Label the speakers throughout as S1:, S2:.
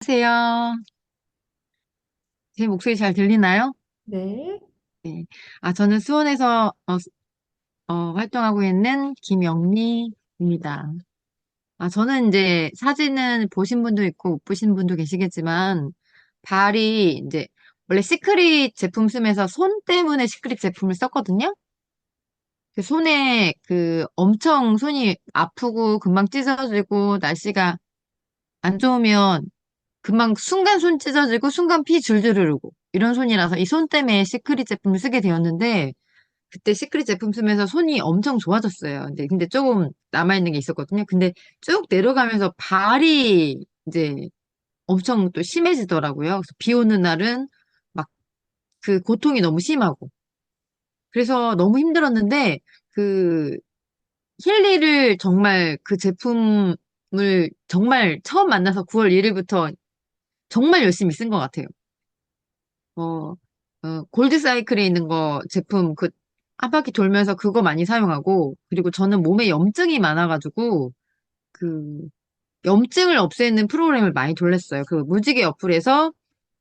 S1: 안녕하세요. 제 목소리 잘 들리나요?
S2: 네.
S1: 네. 아, 저는 수원에서 어, 어, 활동하고 있는 김영미입니다. 아, 저는 이제 사진은 보신 분도 있고 못 보신 분도 계시겠지만 발이 이제 원래 시크릿 제품 쓰면서 손 때문에 시크릿 제품을 썼거든요. 그 손에 그 엄청 손이 아프고 금방 찢어지고 날씨가 안 좋으면 금방 순간 손 찢어지고 순간 피 줄줄 흐르고 이런 손이라서 이 손 때문에 시크릿 제품을 쓰게 되었는데 그때 시크릿 제품 쓰면서 손이 엄청 좋아졌어요. 근데, 근데 조금 남아있는 게 있었거든요. 근데 쭉 내려가면서 발이 이제 엄청 또 심해지더라고요. 그래서 비 오는 날은 막 그 고통이 너무 심하고. 그래서 너무 힘들었는데 그 힐리를 정말 그 제품을 정말 처음 만나서 9월 1일부터 정말 열심히 쓴 것 같아요. 어, 어, 골드 사이클에 있는 거 제품 그 한 바퀴 돌면서 그거 많이 사용하고 그리고 저는 몸에 염증이 많아가지고 그 염증을 없애는 프로그램을 많이 돌렸어요. 그 무지개 어플에서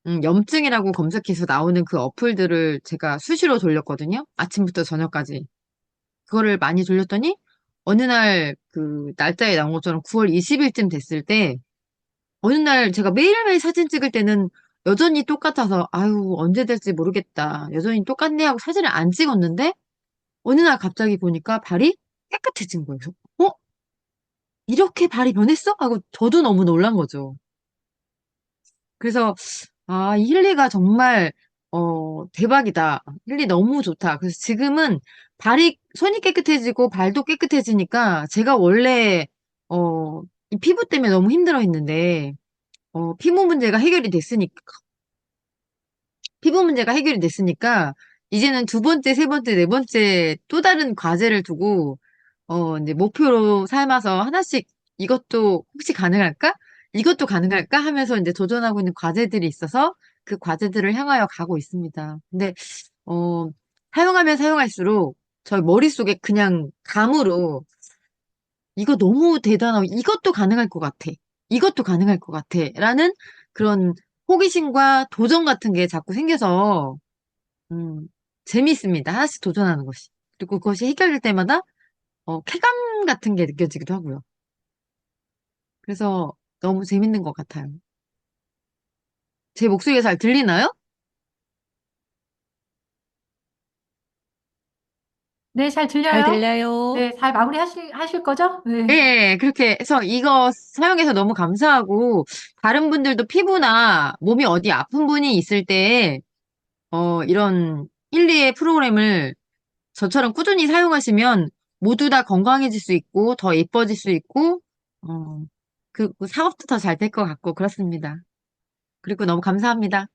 S1: 음, 염증이라고 검색해서 나오는 그 어플들을 제가 수시로 돌렸거든요. 아침부터 저녁까지. 그거를 많이 돌렸더니 어느 날 그 날짜에 나온 것처럼 9월 20일쯤 됐을 때 어느 날 제가 매일매일 사진 찍을 때는 여전히 똑같아서 아유 언제 될지 모르겠다. 여전히 똑같네 하고 사진을 안 찍었는데 어느 날 갑자기 보니까 발이 깨끗해진 거예요. 어? 이렇게 발이 변했어? 하고 저도 너무 놀란 거죠. 그래서 아, 이 힐리가 정말 어, 대박이다. 힐리 너무 좋다. 그래서 지금은 발이 손이 깨끗해지고 발도 깨끗해지니까 제가 원래 어, 이 피부 때문에 너무 힘들어 했는데 어, 피부 문제가 해결이 됐으니까 피부 문제가 해결이 됐으니까 이제는 두 번째, 세 번째, 네 번째 또 다른 과제를 두고 어, 이제 목표로 삼아서 하나씩 이것도 혹시 가능할까? 이것도 가능할까? 하면서 이제 도전하고 있는 과제들이 있어서 그 과제들을 향하여 가고 있습니다. 근데 어, 사용하면 사용할수록 저희 머릿속에 그냥 감으로 이거 너무 대단하고 이것도 가능할 것 같아. 이것도 가능할 것 같아. 라는 그런 호기심과 도전 같은 게 자꾸 생겨서 음, 재미있습니다. 하나씩 도전하는 것이. 그리고 그것이 해결될 때마다 어, 쾌감 같은 게 느껴지기도 하고요. 그래서 너무 재밌는 것 같아요. 제 목소리가 잘 들리나요?
S2: 네, 잘
S3: 잘
S2: 들려요?
S3: 들려요.
S2: 네, 잘 마무리 하실, 하실 거죠? 네.
S1: 예, 그렇게 해서 이거 사용해서 너무 감사하고 다른 분들도 피부나 몸이 어디 아픈 분이 있을 때 어, 이런 1, 2의 프로그램을 저처럼 꾸준히 사용하시면 모두 다 건강해질 수 있고 더 예뻐질 수 있고 어, 그 사업도 더 잘 될 것 같고 그렇습니다. 그리고 너무 감사합니다.